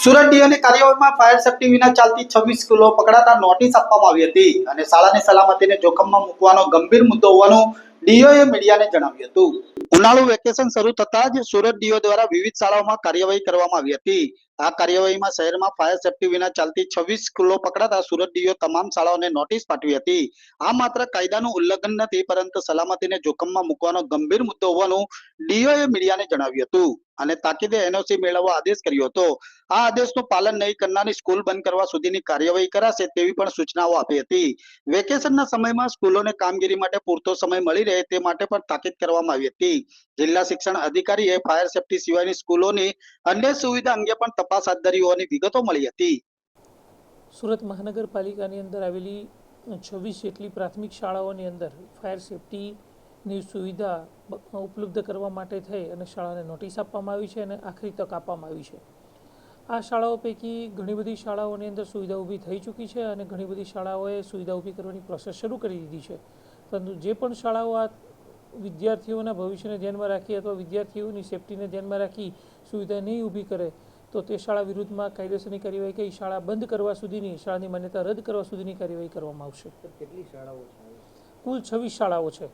સુરત ડીઓની કાર્યવાહીમાં fire safety વિના ચાલતી છવ્વીસ સ્કૂલો પકડાતા નોટિસ આપવામાં આવી હતી અને શાળાની સલામતીને જોખમમાં મૂકવાનો ગંભીર મુદ્દો હોવાનું ડીઓએ મીડિયાને જણાવ્યું હતું. ઉનાળુ વેકેશન શરૂ થતા જ સુરત ડીઓ દ્વારા વિવિધ શાળાઓમાં કાર્યવાહી કરવામાં આવી હતી. આ કાર્યવાહીમાં શહેરમાં ફાયર સેફટી વિના ચાલતી છવ્વીસ સ્કૂલો પકડાતા સુરત ડીઓ તમામ શાળાઓને નોટિસ પાઠવી હતી. આ માત્ર કાયદાનું ઉલ્લંઘન નથી, પરંતુ સલામતીને જોખમમાં મૂકવાનો ગંભીર મુદ્દો હોવાનું ડીઓએ મીડિયાને જણાવ્યું હતું. અને તાકીદે એનઓસી મેળવવા આદેશ કર્યો હતો. આ આદેશનું પાલન નહીં કરનારની સ્કૂલ બંધ કરવા સુધીની કાર્યવાહી કરાશે તેવી પણ સૂચનાઓ આપી હતી. વેકેશનના સમયમાં સ્કૂલોને કામગીરી માટે પૂરતો સમય મળી રહે તે માટે પણ તાકીદ કરવામાં આવી હતી. જિલ્લા શિક્ષણ અધિકારીએ ફાયર સેફટી સિવાયની સ્કૂલોની અન્ય સુવિધા અંગે પણ તપાસ હાથ ધરી હોવાની વિગતો મળી હતી. સુરત મહાનગરપાલિકાની અંદર આવેલી છવ્વીસ જેટલી પ્રાથમિક શાળાઓની અંદર ફાયર સેફટીની સુવિધા ઉપલબ્ધ કરવા માટે થઈ અને શાળાને નોટિસ આપવામાં આવી છે અને આખરી તક આપવામાં આવી છે. આ શાળાઓ પૈકી ઘણી બધી શાળાઓની અંદર સુવિધા ઊભી થઈ ચૂકી છે અને ઘણી બધી શાળાઓએ સુવિધા ઊભી કરવાની પ્રોસેસ શરૂ કરી દીધી છે. પરંતુ જે પણ શાળાઓ આ વિદ્યાર્થીઓના ભવિષ્યને ધ્યાનમાં રાખી અથવા વિદ્યાર્થીઓની સેફટીને ધ્યાનમાં રાખી સુવિધા નહીં ઊભી કરે તો તે શાળા વિરુદ્ધમાં કાયદેસરની કાર્યવાહી કરી શાળા બંધ કરવા સુધીની શાળાની માન્યતા રદ કરવા સુધીની કાર્યવાહી કરવામાં આવશે. કેટલી શાળાઓ છે? કુલ છવ્વીસ શાળાઓ છે.